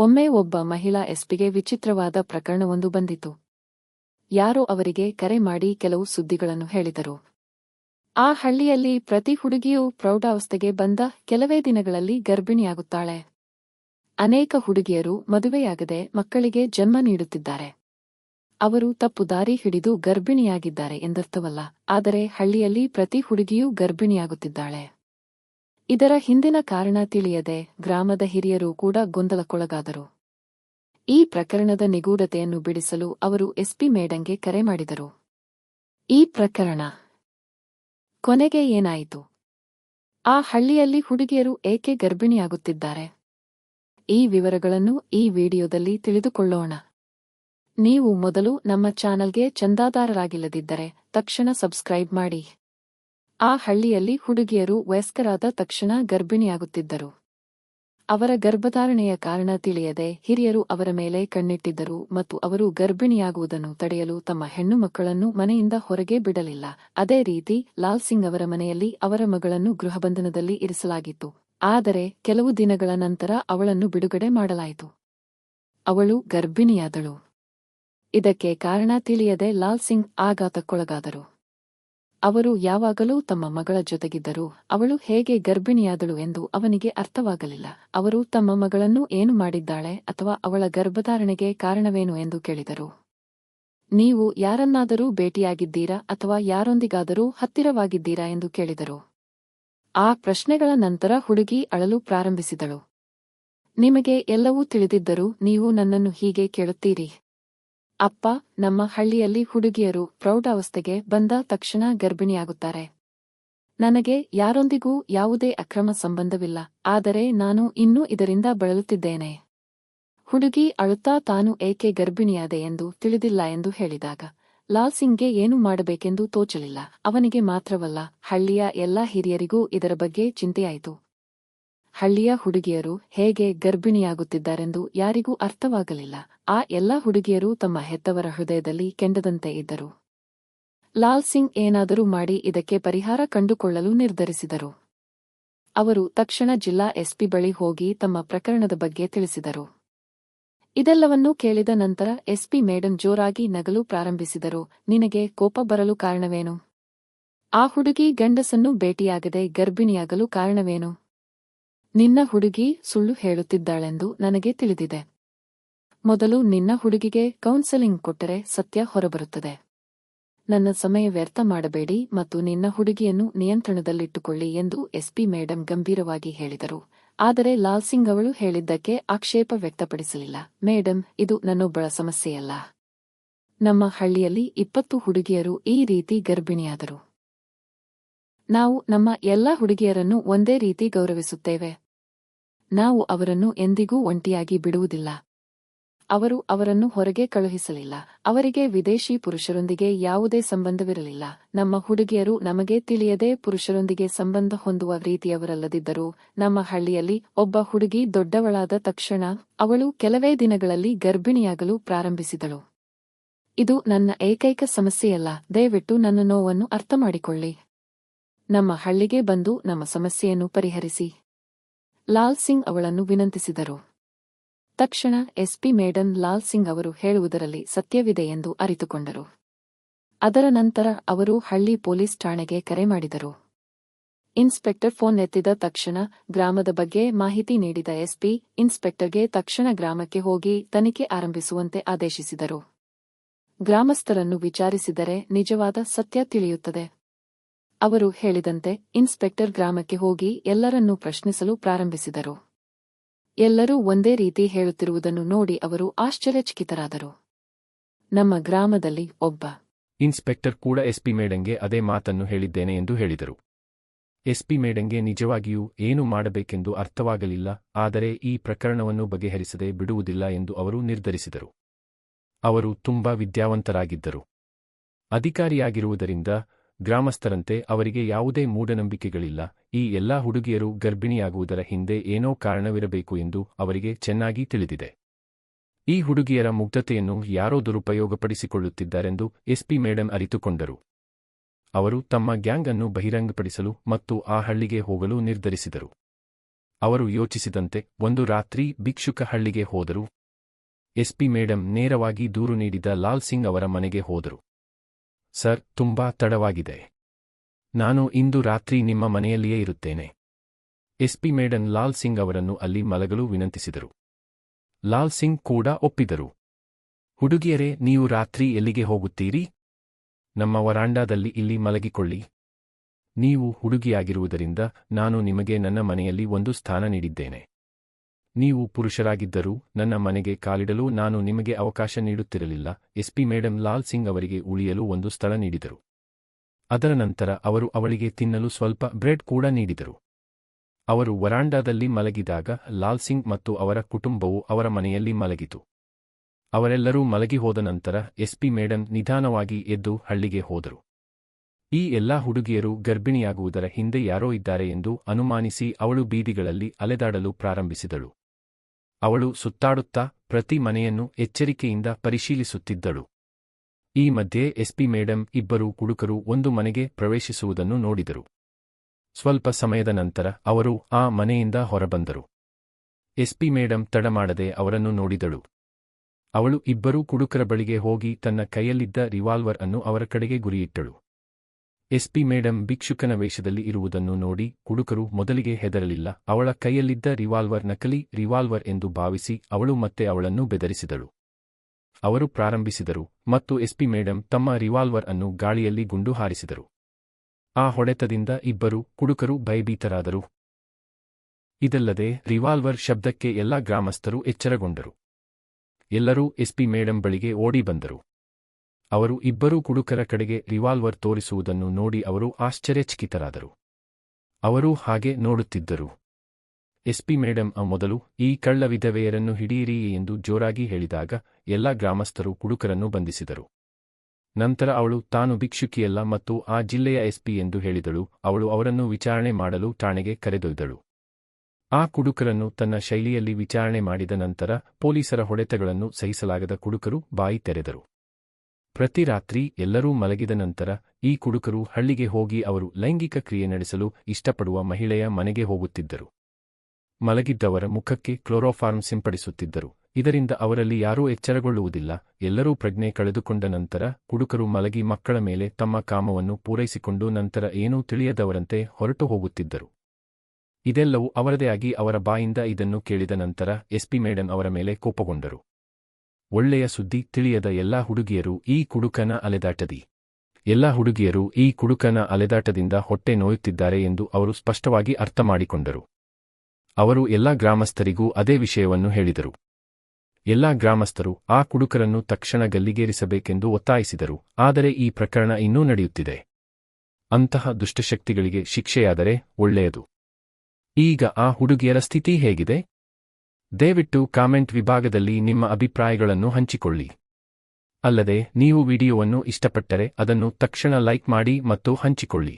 ಒಮ್ಮೆ ಒಬ್ಬ ಮಹಿಳಾ ಎಸ್ಪಿಗೆ ವಿಚಿತ್ರವಾದ ಪ್ರಕರಣವೊಂದು ಬಂದಿತು. ಯಾರೋ ಅವರಿಗೆ ಕರೆ ಮಾಡಿ ಕೆಲವು ಸುದ್ದಿಗಳನ್ನು ಹೇಳಿದರು. ಆ ಹಳ್ಳಿಯಲ್ಲಿ ಪ್ರತಿ ಹುಡುಗಿಯೂ ಪ್ರೌಢಾವಸ್ಥೆಗೆ ಬಂದ ಕೆಲವೇ ದಿನಗಳಲ್ಲಿ ಗರ್ಭಿಣಿಯಾಗುತ್ತಾಳೆ. ಅನೇಕ ಹುಡುಗಿಯರು ಮದುವೆಯಾಗದೆ ಮಕ್ಕಳಿಗೆ ಜನ್ಮ ನೀಡುತ್ತಿದ್ದಾರೆ. ಅವರು ತಪ್ಪು ದಾರಿ ಹಿಡಿದು ಗರ್ಭಿಣಿಯಾಗಿದ್ದಾರೆ ಎಂದರ್ಥವಲ್ಲ, ಆದರೆ ಹಳ್ಳಿಯಲ್ಲಿ ಪ್ರತಿ ಹುಡುಗಿಯೂ ಗರ್ಭಿಣಿಯಾಗುತ್ತಿದ್ದಾಳೆ. ಇದರ ಹಿಂದಿನ ಕಾರಣ ತಿಳಿಯದೆ ಗ್ರಾಮದ ಹಿರಿಯರು ಕೂಡ ಗೊಂದಲಕ್ಕೊಳಗಾದರು. ಈ ಪ್ರಕರಣದ ನಿಗೂಢತೆಯನ್ನು ಬಿಡಿಸಲು ಅವರು ಎಸ್ಪಿ ಮೇಡಂಗೆ ಕರೆ ಮಾಡಿದರು. ಈ ಪ್ರಕರಣ ಕೊನೆಗೆ ಏನಾಯಿತು? ಆ ಹಳ್ಳಿಯಲ್ಲಿ ಹುಡುಗಿಯರು ಏಕೆ ಗರ್ಭಿಣಿಯಾಗುತ್ತಿದ್ದಾರೆ? ಈ ವಿವರಗಳನ್ನು ಈ ವಿಡಿಯೋದಲ್ಲಿ ತಿಳಿದುಕೊಳ್ಳೋಣ. ನೀವು ಮೊದಲು ನಮ್ಮ ಚಾನಲ್ಗೆ ಚಂದಾದಾರರಾಗಿಲ್ಲದಿದ್ದರೆ ತಕ್ಷಣ ಸಬ್ಸ್ಕ್ರೈಬ್ ಮಾಡಿ. ಆ ಹಳ್ಳಿಯಲ್ಲಿ ಹುಡುಗಿಯರು ವಯಸ್ಕರಾದ ತಕ್ಷಣ ಗರ್ಭಿಣಿಯಾಗುತ್ತಿದ್ದರು. ಅವರ ಗರ್ಭಧಾರಣೆಯ ಕಾರಣ ತಿಳಿಯದೆ ಹಿರಿಯರು ಅವರ ಮೇಲೆ ಕಣ್ಣಿಟ್ಟಿದ್ದರು ಮತ್ತು ಅವರು ಗರ್ಭಿಣಿಯಾಗುವುದನ್ನು ತಡೆಯಲು ತಮ್ಮ ಹೆಣ್ಣು ಮಕ್ಕಳನ್ನು ಮನೆಯಿಂದ ಹೊರಗೆ ಬಿಡಲಿಲ್ಲ. ಅದೇ ರೀತಿ ಲಾಲ್ ಸಿಂಗ್ ಅವರ ಮನೆಯಲ್ಲಿ ಅವರ ಮಗಳನ್ನು ಗೃಹಬಂಧನದಲ್ಲಿ ಇರಿಸಲಾಗಿತ್ತು. ಆದರೆ ಕೆಲವು ದಿನಗಳ ನಂತರ ಅವಳನ್ನು ಬಿಡುಗಡೆ ಮಾಡಲಾಯಿತು. ಅವಳು ಗರ್ಭಿಣಿಯಾದಳು. ಇದಕ್ಕೆ ಕಾರಣ ತಿಳಿಯದೆ ಲಾಲ್ ಸಿಂಗ್ ಆಘಾತಕ್ಕೊಳಗಾದರು. ಅವರು ಯಾವಾಗಲೂ ತಮ್ಮ ಮಗಳ ಜೊತೆಗಿದ್ದರು ಅವಳು ಹೇಗೆ ಗರ್ಭಿಣಿಯಾದಳು ಎಂದು ಅವನಿಗೆ ಅರ್ಥವಾಗಲಿಲ್ಲ. ಅವರು ತಮ್ಮ ಮಗಳನ್ನು ಏನು ಮಾಡಿದ್ದಾಳೆ ಅಥವಾ ಅವಳ ಗರ್ಭಧಾರಣೆಗೆ ಕಾರಣವೇನು ಎಂದು ಕೇಳಿದರು. ನೀವು ಯಾರನ್ನಾದರೂ ಭೇಟಿಯಾಗಿದ್ದೀರಾ ಅಥವಾ ಯಾರೊಂದಿಗಾದರೂ ಹತ್ತಿರವಾಗಿದ್ದೀರಾ ಎಂದು ಕೇಳಿದರು. ಆ ಪ್ರಶ್ನೆಗಳ ನಂತರ ಹುಡುಗಿ ಅಳಲು ಪ್ರಾರಂಭಿಸಿದಳು. ನಿಮಗೆ ಎಲ್ಲವೂ ತಿಳಿದಿದ್ದರೂ ನೀವು ನನ್ನನ್ನು ಹೀಗೆ ಕೇಳುತ್ತೀರಿ. ಅಪ್ಪ, ನಮ್ಮ ಹಳ್ಳಿಯಲ್ಲಿ ಹುಡುಗಿಯರು ಪ್ರೌಢಾವಸ್ಥೆಗೆ ಬಂದ ತಕ್ಷಣ ಗರ್ಭಿಣಿಯಾಗುತ್ತಾರೆ. ನನಗೆ ಯಾರೊಂದಿಗೂ ಯಾವುದೇ ಅಕ್ರಮ ಸಂಬಂಧವಿಲ್ಲ, ಆದರೆ ನಾನು ಇನ್ನೂ ಇದರಿಂದ ಬಳಲುತ್ತಿದ್ದೇನೆ. ಹುಡುಗಿ ಅಳುತ್ತಾ ತಾನು ಏಕೆ ಗರ್ಭಿಣಿಯಾದೆ ಎಂದು ತಿಳಿದಿಲ್ಲ ಎಂದು ಹೇಳಿದಾಗ, ಲಾಲ್ ಸಿಂಗ್ಗೆ ಏನು ಮಾಡಬೇಕೆಂದು ತೋಚಲಿಲ್ಲ. ಅವನಿಗೆ ಮಾತ್ರವಲ್ಲ, ಹಳ್ಳಿಯ ಎಲ್ಲಾ ಹಿರಿಯರಿಗೂ ಇದರ ಬಗ್ಗೆ ಚಿಂತೆಯಾಯಿತು. ಹಳ್ಳಿಯ ಹುಡುಗಿಯರು ಹೇಗೆ ಗರ್ಭಿಣಿಯಾಗುತ್ತಿದ್ದಾರೆಂದು ಯಾರಿಗೂ ಅರ್ಥವಾಗಲಿಲ್ಲ. ಆ ಎಲ್ಲಾ ಹುಡುಗಿಯರು ತಮ್ಮ ಹೆತ್ತವರ ಹೃದಯದಲ್ಲಿ ಕೆಂಡದಂತೆ ಇದ್ದರು. ಲಾಲ್ ಸಿಂಗ್ ಏನಾದರೂ ಮಾಡಿ ಇದಕ್ಕೆ ಪರಿಹಾರ ಕಂಡುಕೊಳ್ಳಲು ನಿರ್ಧರಿಸಿದರು. ಅವರು ತಕ್ಷಣ ಜಿಲ್ಲಾ ಎಸ್ಪಿ ಬಳಿ ಹೋಗಿ ತಮ್ಮ ಪ್ರಕರಣದ ಬಗ್ಗೆ ತಿಳಿಸಿದರು. ಇದೆಲ್ಲವನ್ನೂ ಕೇಳಿದ ನಂತರ ಎಸ್ಪಿ ಮೇಡಂ ಜೋರಾಗಿ ನಗಲು ಪ್ರಾರಂಭಿಸಿದರು. ನಿನಗೆ ಕೋಪ ಬರಲು ಕಾರಣವೇನು? ಆ ಹುಡುಗಿ ಗಂಡಸನ್ನು ಭೇಟಿಯಾಗದೆ ಗರ್ಭಿಣಿಯಾಗಲು ಕಾರಣವೇನು? ನಿನ್ನ ಹುಡುಗಿ ಸುಳ್ಳು ಹೇಳುತ್ತಿದ್ದಾಳೆಂದು ನನಗೆ ತಿಳಿದಿದೆ. ಮೊದಲು ನಿನ್ನ ಹುಡುಗಿಗೆ ಕೌನ್ಸೆಲಿಂಗ್ ಕೊಟ್ಟರೆ ಸತ್ಯ ಹೊರಬರುತ್ತದೆ. ನನ್ನ ಸಮಯ ವ್ಯರ್ಥ ಮಾಡಬೇಡಿ ಮತ್ತು ನಿನ್ನ ಹುಡುಗಿಯನ್ನು ನಿಯಂತ್ರಣದಲ್ಲಿಟ್ಟುಕೊಳ್ಳಿ ಎಂದು ಎಸ್ಪಿ ಮೇಡಂ ಗಂಭೀರವಾಗಿ ಹೇಳಿದರು. ಆದರೆ ಲಾಲ್ ಸಿಂಗ್ ಅವಳು ಹೇಳಿದ್ದಕ್ಕೆ ಆಕ್ಷೇಪ ವ್ಯಕ್ತಪಡಿಸಲಿಲ್ಲ. ಮೇಡಂ, ಇದು ನನ್ನೊಬ್ಬಳ ಸಮಸ್ಯೆಯಲ್ಲ. ನಮ್ಮ ಹಳ್ಳಿಯಲ್ಲಿ ಇಪ್ಪತ್ತು ಹುಡುಗಿಯರು ಈ ರೀತಿ ಗರ್ಭಿಣಿಯಾದರು. ನಾವು ನಮ್ಮ ಎಲ್ಲ ಹುಡುಗಿಯರನ್ನು ಒಂದೇ ರೀತಿ ಗೌರವಿಸುತ್ತೇವೆ. ನಾವು ಅವರನ್ನು ಎಂದಿಗೂ ಒಂಟಿಯಾಗಿ ಬಿಡುವುದಿಲ್ಲ. ಅವರು ಅವರನ್ನು ಹೊರಗೆ ಕಳುಹಿಸಲಿಲ್ಲ. ಅವರಿಗೆ ವಿದೇಶಿ ಪುರುಷರೊಂದಿಗೆ ಯಾವುದೇ ಸಂಬಂಧವಿರಲಿಲ್ಲ. ನಮ್ಮ ಹುಡುಗಿಯರು ನಮಗೆ ತಿಳಿಯದೆ ಪುರುಷರೊಂದಿಗೆ ಸಂಬಂಧ ಹೊಂದುವ ರೀತಿಯವರಲ್ಲದಿದ್ದರೂ, ನಮ್ಮ ಹಳ್ಳಿಯಲ್ಲಿ ಒಬ್ಬ ಹುಡುಗಿ ದೊಡ್ಡವಳಾದ ತಕ್ಷಣ ಅವಳು ಕೆಲವೇ ದಿನಗಳಲ್ಲಿ ಗರ್ಭಿಣಿಯಾಗಲು ಪ್ರಾರಂಭಿಸಿದಳು. ಇದು ನನ್ನ ಏಕೈಕ ಸಮಸ್ಯೆಯಲ್ಲ. ದಯವಿಟ್ಟು ನನ್ನ ನೋವನ್ನು ಅರ್ಥಮಾಡಿಕೊಳ್ಳಿ. ನಮ್ಮ ಹಳ್ಳಿಗೆ ಬಂದು ನಮ್ಮ ಸಮಸ್ಯೆಯನ್ನು ಪರಿಹರಿಸಿ. ಲಾಲ್ ಸಿಂಗ್ ಅವಳನ್ನು ವಿನಂತಿಸಿದರು. ತಕ್ಷಣ ಎಸ್ಪಿ ಮೇಡನ್ ಲಾಲ್ ಸಿಂಗ್ ಅವರು ಹೇಳುವುದರಲ್ಲಿ ಸತ್ಯವಿದೆ ಎಂದು ಅರಿತುಕೊಂಡರು. ಅದರ ನಂತರ ಅವರು ಹಳ್ಳಿ ಪೊಲೀಸ್ ಠಾಣೆಗೆ ಕರೆ ಮಾಡಿದರು. ಇನ್ಸ್ಪೆಕ್ಟರ್ ಫೋನ್ ಎತ್ತಿದ ತಕ್ಷಣ ಗ್ರಾಮದ ಬಗ್ಗೆ ಮಾಹಿತಿ ನೀಡಿದ ಎಸ್ಪಿ, ಇನ್ಸ್ಪೆಕ್ಟರ್ಗೆ ತಕ್ಷಣ ಗ್ರಾಮಕ್ಕೆ ಹೋಗಿ ತನಿಖೆ ಆರಂಭಿಸುವಂತೆ ಆದೇಶಿಸಿದರು. ಗ್ರಾಮಸ್ಥರನ್ನು ವಿಚಾರಿಸಿದರೆ ನಿಜವಾದ ಸತ್ಯ ತಿಳಿಯುತ್ತದೆ. ಅವರು ಹೇಳಿದಂತೆ ಇನ್ಸ್ಪೆಕ್ಟರ್ ಗ್ರಾಮಕ್ಕೆ ಹೋಗಿ ಎಲ್ಲರನ್ನೂ ಪ್ರಶ್ನಿಸಲು ಪ್ರಾರಂಭಿಸಿದರು. ಎಲ್ಲರೂ ಒಂದೇ ರೀತಿ ಹೇಳುತ್ತಿರುವುದನ್ನು ನೋಡಿ ಅವರು ಆಶ್ಚರ್ಯಚಕಿತರಾದರು. ನಮ್ಮ ಗ್ರಾಮದಲ್ಲಿ ಒಬ್ಬ ಇನ್ಸ್ಪೆಕ್ಟರ್ ಕೂಡ ಎಸ್ಪಿ ಮೇಡಂಗೆ ಅದೇ ಮಾತನ್ನು ಹೇಳಿದ್ದೇನೆ ಎಂದು ಹೇಳಿದರು. ಎಸ್ಪಿ ಮೇಡಂಗೆ ನಿಜವಾಗಿಯೂ ಏನು ಮಾಡಬೇಕೆಂದು ಅರ್ಥವಾಗಲಿಲ್ಲ, ಆದರೆ ಈ ಪ್ರಕರಣವನ್ನು ಬಗೆಹರಿಸದೆ ಬಿಡುವುದಿಲ್ಲ ಎಂದು ಅವರು ನಿರ್ಧರಿಸಿದರು. ಅವರು ತುಂಬಾ ವಿದ್ಯಾವಂತರಾಗಿದ್ದರು. ಅಧಿಕಾರಿಯಾಗಿರುವುದರಿಂದ ಗ್ರಾಮಸ್ಥರಂತೆ ಅವರಿಗೆ ಯಾವುದೇ ಮೂಢನಂಬಿಕೆಗಳಿಲ್ಲ. ಈ ಎಲ್ಲಾ ಹುಡುಗಿಯರು ಗರ್ಭಿಣಿಯಾಗುವುದರ ಹಿಂದೆ ಏನೋ ಕಾರಣವಿರಬೇಕು ಎಂದು ಅವರಿಗೆ ಚೆನ್ನಾಗಿ ತಿಳಿದಿದೆ. ಈ ಹುಡುಗಿಯರ ಮುಗ್ಧತೆಯನ್ನು ಯಾರೋ ದುರುಪಯೋಗಪಡಿಸಿಕೊಳ್ಳುತ್ತಿದ್ದಾರೆಂದು ಎಸ್ಪಿ ಮೇಡಂ ಅರಿತುಕೊಂಡರು. ಅವರು ತಮ್ಮ ಗ್ಯಾಂಗ್ ಅನ್ನು ಬಹಿರಂಗಪಡಿಸಲು ಮತ್ತು ಆ ಹಳ್ಳಿಗೆ ಹೋಗಲು ನಿರ್ಧರಿಸಿದರು. ಅವರು ಯೋಚಿಸಿದಂತೆ ಒಂದು ರಾತ್ರಿ ಭಿಕ್ಷುಕ ಹಳ್ಳಿಗೆ ಹೋದರು. ಎಸ್ಪಿ ಮೇಡಂ ನೇರವಾಗಿ ದೂರು ನೀಡಿದ ಲಾಲ್ ಸಿಂಗ್ ಅವರ ಮನೆಗೆ ಹೋದರು. ಸರ್, ತುಂಬಾ ತಡವಾಗಿದೆ. ನಾನು ಇಂದು ರಾತ್ರಿ ನಿಮ್ಮ ಮನೆಯಲ್ಲಿಯೇ ಇರುತ್ತೇನೆ. ಎಸ್ಪಿ ಮೇಡನ್ ಲಾಲ್ ಸಿಂಗ್ ಅವರನ್ನು ಅಲ್ಲಿ ಮಲಗಲು ವಿನಂತಿಸಿದರು. ಲಾಲ್ ಸಿಂಗ್ ಕೂಡ ಒಪ್ಪಿದರು. ಹುಡುಗಿಯರೇ, ನೀವು ರಾತ್ರಿ ಎಲ್ಲಿಗೆ ಹೋಗುತ್ತೀರಿ? ನಮ್ಮ ವರಾಂಡಾದಲ್ಲಿ ಇಲ್ಲಿ ಮಲಗಿಕೊಳ್ಳಿ. ನೀವು ಹುಡುಗಿಯಾಗಿರುವುದರಿಂದ ನಾನು ನಿಮಗೆ ನನ್ನ ಮನೆಯಲ್ಲಿ ಒಂದು ಸ್ಥಾನ ನೀಡಿದ್ದೇನೆ. ನೀವು ಪುರುಷರಾಗಿದ್ದರೂ ನನ್ನ ಮನೆಗೆ ಕಾಲಿಡಲು ನಾನು ನಿಮಗೆ ಅವಕಾಶ ನೀಡುತ್ತಿರಲಿಲ್ಲ. ಎಸ್ಪಿ ಮೇಡಂ ಲಾಲ್ ಸಿಂಗ್ ಅವರಿಗೆ ಉಳಿಯಲು ಒಂದು ಸ್ಥಳ ನೀಡಿದರು. ಅದರ ನಂತರ ಅವರು ಅವಳಿಗೆ ತಿನ್ನಲು ಸ್ವಲ್ಪ ಬ್ರೆಡ್ ಕೂಡ ನೀಡಿದರು. ಅವರು ವರಾಂಡಾದಲ್ಲಿ ಮಲಗಿದಾಗ ಲಾಲ್ ಸಿಂಗ್ ಮತ್ತು ಅವರ ಕುಟುಂಬವು ಅವರ ಮನೆಯಲ್ಲಿ ಮಲಗಿತು. ಅವರೆಲ್ಲರೂ ಮಲಗಿ ಹೋದ ನಂತರ ಎಸ್ಪಿ ಮೇಡಂ ನಿಧಾನವಾಗಿ ಎದ್ದು ಹಳ್ಳಿಗೆ ಹೋದರು. ಈ ಎಲ್ಲಾ ಹುಡುಗಿಯರು ಗರ್ಭಿಣಿಯಾಗುವುದರ ಹಿಂದೆ ಯಾರೋ ಇದ್ದಾರೆ ಎಂದು ಅನುಮಾನಿಸಿ ಅವಳು ಬೀದಿಗಳಲ್ಲಿ ಅಲೆದಾಡಲು ಪ್ರಾರಂಭಿಸಿದಳು. ಅವಳು ಸುತ್ತಾಡುತ್ತಾ ಪ್ರತಿ ಮನೆಯನ್ನು ಎಚ್ಚರಿಕೆಯಿಂದ ಪರಿಶೀಲಿಸುತ್ತಿದ್ದಳು. ಈ ಮಧ್ಯೆ ಎಸ್ಪಿ ಮೇಡಂ ಇಬ್ಬರು ಕುಡುಕರು ಒಂದು ಮನೆಗೆ ಪ್ರವೇಶಿಸುವುದನ್ನು ನೋಡಿದರು. ಸ್ವಲ್ಪ ಸಮಯದ ನಂತರ ಅವರು ಆ ಮನೆಯಿಂದ ಹೊರಬಂದರು. ಎಸ್ಪಿ ಮೇಡಂ ತಡಮಾಡದೆ ಅವರನ್ನು ನೋಡಿದಳು. ಅವಳು ಇಬ್ಬರೂ ಕುಡುಕರ ಬಳಿಗೆ ಹೋಗಿ ತನ್ನ ಕೈಯಲ್ಲಿದ್ದ ರಿವಾಲ್ವರ್ ಅನ್ನು ಅವರ ಕಡೆಗೆ ಗುರಿಯಿಟ್ಟಳು. ಎಸ್ಪಿ ಮೇಡಂ ಭಿಕ್ಷುಕನ ವೇಷದಲ್ಲಿ ಇರುವುದನ್ನು ನೋಡಿ ಕುಡುಕರು ಮೊದಲಿಗೆ ಹೆದರಲಿಲ್ಲ. ಅವಳ ಕೈಯಲ್ಲಿದ್ದ ರಿವಾಲ್ವರ್ ನಕಲಿ ರಿವಾಲ್ವರ್ ಎಂದು ಭಾವಿಸಿ ಅವಳು ಮತ್ತೆ ಅವಳನ್ನು ಬೆದರಿಸಿದಳು. ಅವರು ಪ್ರಾರಂಭಿಸಿದರು ಮತ್ತು ಎಸ್ಪಿ ಮೇಡಂ ತಮ್ಮ ರಿವಾಲ್ವರ್ ಅನ್ನು ಗಾಳಿಯಲ್ಲಿ ಗುಂಡು ಹಾರಿಸಿದರು. ಆ ಹೊಡೆತದಿಂದ ಇಬ್ಬರು ಕುಡುಕರು ಭಯಭೀತರಾದರು. ಇದಲ್ಲದೆ ರಿವಾಲ್ವರ್ ಶಬ್ದಕ್ಕೆ ಎಲ್ಲಾ ಗ್ರಾಮಸ್ಥರು ಎಚ್ಚರಗೊಂಡರು. ಎಲ್ಲರೂ ಎಸ್ಪಿ ಮೇಡಂ ಬಳಿಗೆ ಓಡಿ ಬಂದರು. ಅವರು ಇಬ್ಬರೂ ಕುಡುಕರ ಕಡೆಗೆ ರಿವಾಲ್ವರ್ ತೋರಿಸುವುದನ್ನು ನೋಡಿ ಅವರು ಆಶ್ಚರ್ಯಚಕಿತರಾದರು. ಅವರೂ ಹಾಗೆ ನೋಡುತ್ತಿದ್ದರು. ಎಸ್ಪಿ ಮೇಡಂ, ಆ ಮೊದಲು ಈ ಕಳ್ಳ ವಿಧವೆಯರನ್ನು ಹಿಡಿಯಿರಿ ಎಂದು ಜೋರಾಗಿ ಹೇಳಿದಾಗ ಎಲ್ಲ ಗ್ರಾಮಸ್ಥರು ಕುಡುಕರನ್ನು ಬಂಧಿಸಿದರು. ನಂತರ ಅವಳು ತಾನು ಭಿಕ್ಷುಕಿಯಲ್ಲ ಮತ್ತು ಆ ಜಿಲ್ಲೆಯ ಎಸ್ಪಿ ಎಂದು ಹೇಳಿದಳು, ಅವಳು ಅವರನ್ನು ವಿಚಾರಣೆ ಮಾಡಲು ಠಾಣೆಗೆ ಕರೆದೊಯ್ದಳು. ಆ ಕುಡುಕರನ್ನು ತನ್ನ ಶೈಲಿಯಲ್ಲಿ ವಿಚಾರಣೆ ಮಾಡಿದ ನಂತರ ಪೊಲೀಸರ ಹೊಡೆತಗಳನ್ನು ಸಹಿಸಲಾಗದ ಕುಡುಕರು ಬಾಯಿ ತೆರೆದರು. ಪ್ರತಿ ರಾತ್ರಿ ಎಲ್ಲರೂ ಮಲಗಿದ ನಂತರ ಈ ಕುಡುಕರು ಹಳ್ಳಿಗೆ ಹೋಗಿ ಅವರು ಲೈಂಗಿಕ ಕ್ರಿಯೆ ನಡೆಸಲು ಇಷ್ಟಪಡುವ ಮಹಿಳೆಯ ಮನೆಗೆ ಹೋಗುತ್ತಿದ್ದರು. ಮಲಗಿದ್ದವರ ಮುಖಕ್ಕೆ ಕ್ಲೋರೋಫಾರ್ಮ್ ಸಿಂಪಡಿಸುತ್ತಿದ್ದರು. ಇದರಿಂದ ಅವರಲ್ಲಿ ಯಾರೂ ಎಚ್ಚರಗೊಳ್ಳುವುದಿಲ್ಲ. ಎಲ್ಲರೂ ಪ್ರಜ್ಞೆ ಕಳೆದುಕೊಂಡ ನಂತರ ಕುಡುಕರು ಮಲಗಿ ಮಕ್ಕಳ ಮೇಲೆ ತಮ್ಮ ಕಾಮವನ್ನು ಪೂರೈಸಿಕೊಂಡು ನಂತರ ಏನೂ ತಿಳಿಯದವರಂತೆ ಹೊರಟು ಹೋಗುತ್ತಿದ್ದರು. ಇದೆಲ್ಲವೂ ಅವರದೇ ಆಗಿ ಅವರ ಬಾಯಿಂದ ಇದನ್ನು ಕೇಳಿದ ನಂತರ ಎಸ್ಪಿ ಮೇಡಂ ಅವರ ಮೇಲೆ ಕೋಪಗೊಂಡರು. ಒಳ್ಳೆಯ ಸುದ್ದಿ ತಿಳಿಯದ ಎಲ್ಲಾ ಹುಡುಗಿಯರು ಈ ಕುಡುಕನ ಅಲೆದಾಟದಿ. ಎಲ್ಲಾ ಹುಡುಗಿಯರು ಈ ಕುಡುಕನ ಅಲೆದಾಟದಿಂದ ಹೊಟ್ಟೆ ನೋಯುತ್ತಿದ್ದಾರೆ ಎಂದು ಅವರು ಸ್ಪಷ್ಟವಾಗಿ ಅರ್ಥಮಾಡಿಕೊಂಡರು. ಅವರು ಎಲ್ಲಾ ಗ್ರಾಮಸ್ಥರಿಗೂ ಅದೇ ವಿಷಯವನ್ನು ಹೇಳಿದರು. ಎಲ್ಲಾ ಗ್ರಾಮಸ್ಥರು ಆ ಕುಡುಕರನ್ನು ತಕ್ಷಣ ಗಲ್ಲಿಗೇರಿಸಬೇಕೆಂದು ಒತ್ತಾಯಿಸಿದರು, ಆದರೆ ಈ ಪ್ರಕರಣ ಇನ್ನೂ ನಡೆಯುತ್ತಿದೆ. ಅಂತಹ ದುಷ್ಟಶಕ್ತಿಗಳಿಗೆ ಶಿಕ್ಷೆಯಾದರೆ ಒಳ್ಳೆಯದು. ಈಗ ಆ ಹುಡುಗಿಯರ ಸ್ಥಿತಿ ಹೇಗಿದೆ? ದಯವಿಟ್ಟು ಕಾಮೆಂಟ್ ವಿಭಾಗದಲ್ಲಿ ನಿಮ್ಮ ಅಭಿಪ್ರಾಯಗಳನ್ನು ಹಂಚಿಕೊಳ್ಳಿ. ಅಲ್ಲದೆ, ನೀವು ವಿಡಿಯೋವನ್ನು ಇಷ್ಟಪಟ್ಟರೆ ಅದನ್ನು ತಕ್ಷಣ ಲೈಕ್ ಮಾಡಿ ಮತ್ತು ಹಂಚಿಕೊಳ್ಳಿ.